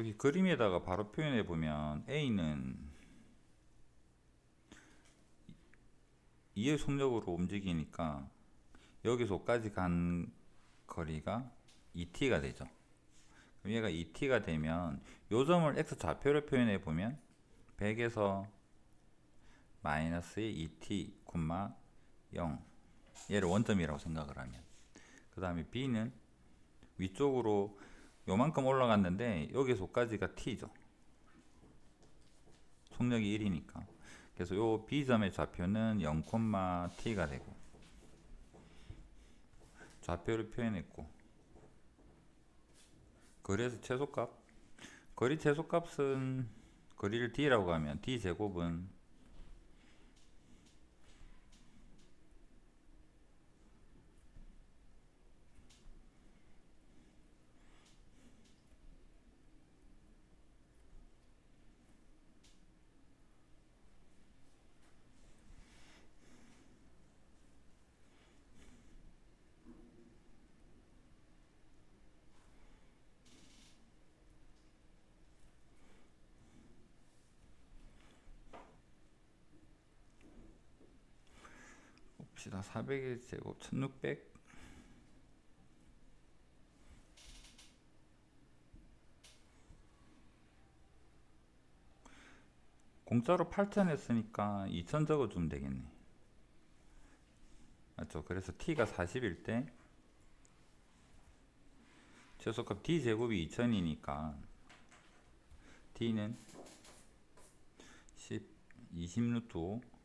여기 그림에다가 바로 표현해 보면 A는 2의 속력으로 움직이니까 여기서까지 간 거리가 2t가 되죠. 그럼 얘가 2t가 되면 요 점을 x 좌표로 표현해 보면 100에서 마이너스의 2t, 0 얘를 원점이라고 생각을 하면 그 다음에 b는 위쪽으로 요만큼 올라갔는데 여기서까지가 t죠. 속력이 1이니까. 그래서 요 b점의 좌표는 0,t가 되고 좌표를 표현했고 거리에서 최소값 거리 최소값은 거리를 d라고 하면 d 제곱은 봅시다. 400의 제곱 1600 공짜로 8,000 했으니까 2,000 적어주면 되겠네. 맞죠? 그래서 t가 40일 때 최소값 d 제곱이 2,000이니까 t는 10, 20 루트 5